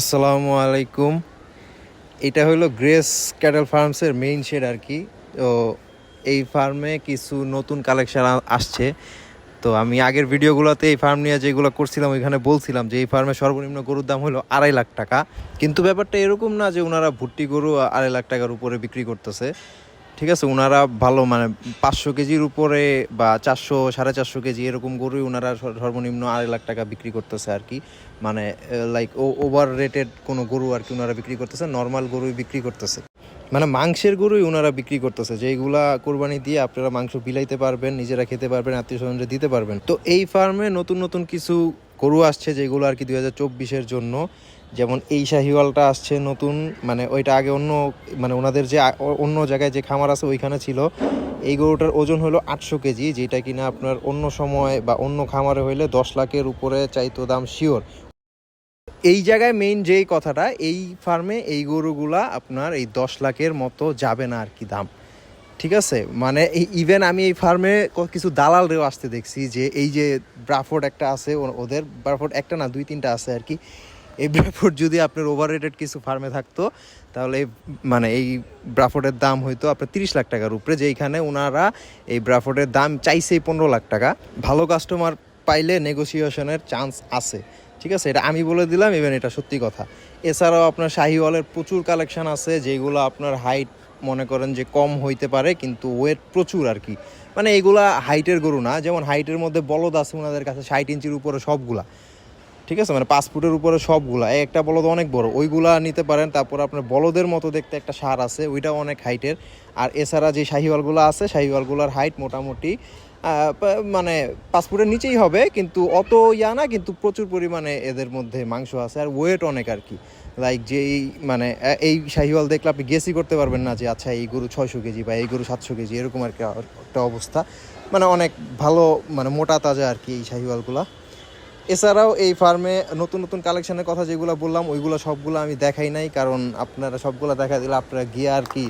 আসসালামু আলাইকুম। এটা হলো গ্রেস ক্যাটেল ফার্মসের মেইন শেড আর কি। তো এই ফার্মে কিছু নতুন কালেকশন আসছে। তো আমি আগের ভিডিওগুলোতে এই ফার্ম নিয়ে যেগুলো করছিলাম, ওইখানে বলছিলাম যে এই ফার্মে সর্বনিম্ন গরুর দাম হলো আড়াই লাখ টাকা। কিন্তু ব্যাপারটা এরকম না যে ওনারা ভুট্টি গরু আড়াই লাখ টাকার উপরে বিক্রি করতেছে। ঠিক আছে ওনারা ভালো মানে পাঁচশো কেজির উপরে বা চারশো, সাড়ে চারশো কেজি এরকম গরুই ওনারা সর্বনিম্ন আড়াই লাখ টাকা বিক্রি করতেছে আর কি। মানে লাইক ও, ওভার রেটেড কোনো গরু আর কি ওনারা বিক্রি করতেছে, নর্মাল গরুই বিক্রি করতেছে। মানে মাংসের গরুই ওনারা বিক্রি করতেছে, যেইগুলা কোরবানি দিয়ে আপনারা মাংস বিলাইতে পারবেন, নিজেরা খেতে পারবেন, আত্মীয় স্বজনরা দিতে পারবেন। তো এই ফার্মে নতুন নতুন কিছু গরু আসছে যেগুলো আর কি দুই হাজার চব্বিশের জন্য। যেমন এই শাহিওয়ালটা আসছে নতুন মানে ওইটা আগে অন্য মানে ওনাদের যে অন্য জায়গায় যে খামার আছে ওইখানে ছিল। এই গরুটার ওজন হলো আটশো কেজি, যেটা কিনা আপনার অন্য সময় বা অন্য খামারে হইলে দশ লাখের উপরে চাইতো দাম শিওর। এই জায়গায় মেইন যেই কথাটা, এই ফার্মে এই গরুগুলা আপনার এই দশ লাখের মতো যাবে না আর কি দাম। ঠিক আছে? মানে ইভেন আমি এই ফার্মে কিছু দালালরেও আসতে দেখছি যে এই যে ব্রাফোর্ড একটা আছে ওদের ব্রাফোর্ড একটা না, দুই তিনটা আছে আর কি। এই ব্রাফোর্ড যদি আপনার ওভার রেটেড কিছু ফার্মে থাকতো, তাহলে মানে এই ব্রাফোর্ডের দাম হয়তো আপনার তিরিশ লাখ টাকার উপরে, যেইখানে ওনারা এই ব্রাফোর্ডের দাম চাইছেই পনেরো লাখ টাকা। ভালো কাস্টমার পাইলে নেগোসিয়েশনের চান্স আছে। ঠিক আছে? এটা আমি বলে দিলাম ইভেন এটা সত্যি কথা। এছাড়াও আপনার শাহিওয়ালের প্রচুর কালেকশন আছে, যেগুলো আপনার হাইট মনে করেন যে কম হইতে পারে, কিন্তু ওয়েট প্রচুর আর কি। মানে এগুলা হাইটের গরু না, যেমন হাইটের মধ্যে বলদ আছে ওনাদের কাছে, ষাট ইঞ্চির উপরে সবগুলা। ঠিক আছে? মানে পাঁচ ফুটের উপরে সবগুলা। একটা বলদ অনেক বড়, ওইগুলা নিতে পারেন। তারপর আপনার বলদের মতো দেখতে একটা সার আছে, ওইটাও অনেক হাইটের আর এছাড়া যে শাহিওয়ালগুলো আছে, শাহিওয়ালগুলোর হাইট মোটামুটি মানে পাঁচ ফুটের নিচেই হবে, কিন্তু অত ইয়া না, কিন্তু প্রচুর পরিমাণে এদের মধ্যে মাংস আছে আর ওয়েট অনেক আর কি। লাইক যে এই মানে এই শাহিওয়াল দেখলে আপনি গেসই করতে পারবেন না যে আচ্ছা এই গরু ছয়শো কেজি বা এই গরু সাতশো কেজি, এরকম আর কি একটা অবস্থা। মানে অনেক ভালো মানে মোটা তাজা আর কি এই শাহিওয়ালগুলা। এছাড়াও এই ফার্মে নতুন নতুন কালেকশনের কথা যেগুলো বললাম, ওইগুলো সবগুলো আমি দেখাই নাই, কারণ আপনারা সবগুলো দেখা দিলে আপনারা গিয়ে আর কি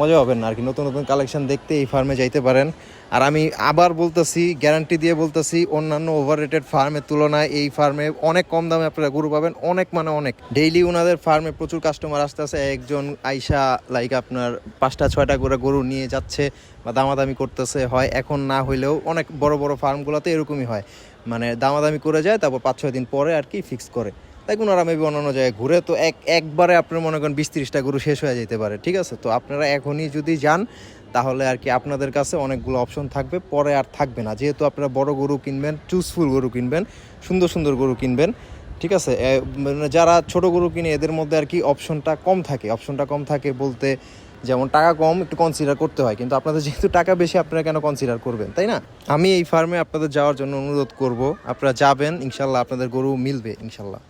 মজা হবেন না আর কি। নতুন নতুন কালেকশন দেখতে এই ফার্মে যাইতে পারেন। আর আমি আবার বলতেছি গ্যারান্টি দিয়ে বলতেছি, অন্যান্য ওভার রেটেড ফার্মের তুলনায় এই ফার্মে অনেক কম দামে আপনারা গরু পাবেন, অনেক মানে অনেক। ডেইলি ওনাদের ফার্মে প্রচুর কাস্টমার আসতে আসে একজন আইসা লাইক আপনার পাঁচটা, ছয়টা করে গরু নিয়ে যাচ্ছে বা দামাদামি করতেছে, হয় এখন না হইলেও অনেক বড় বড় ফার্মগুলোতে এরকমই হয়। মানে দামাদামি করে যায়, তারপর পাঁচ, ছয় দিন পরে আর কি ফিক্স করে। তাই ওনারা মেবি অন্যান্য জায়গায় ঘুরে, তো এক, একবারে আপনার মনে করেন বিশ তিরিশটা গরু শেষ হয়ে যেতে পারে, ঠিক আছে? তো আপনারা এখনই যদি যান, তাহলে আর কি আপনাদের কাছে অনেকগুলো অপশন থাকবে, পরে আর থাকবে না। যেহেতু আপনারা বড় গরু কিনবেন চুজফুল গরু কিনবেন, সুন্দর সুন্দর গরু কিনবেন, ঠিক আছে? মানে যারা ছোট গরু কিনে, এদের মধ্যে আর কি অপশনটা কম থাকে। অপশনটা কম থাকে বলতে যেমন টাকা কম, একটু কনসিডার করতে হয়। কিন্তু আপনাদের যেহেতু টাকা বেশি, আপনারা কেন কনসিডার করবেন, তাই না? আমি এই ফার্মে আপনাদের যাওয়ার জন্য অনুরোধ করব। আপনারা যাবেন, ইনশাল্লাহ আপনাদের গরু মিলবে, ইনশাল্লাহ।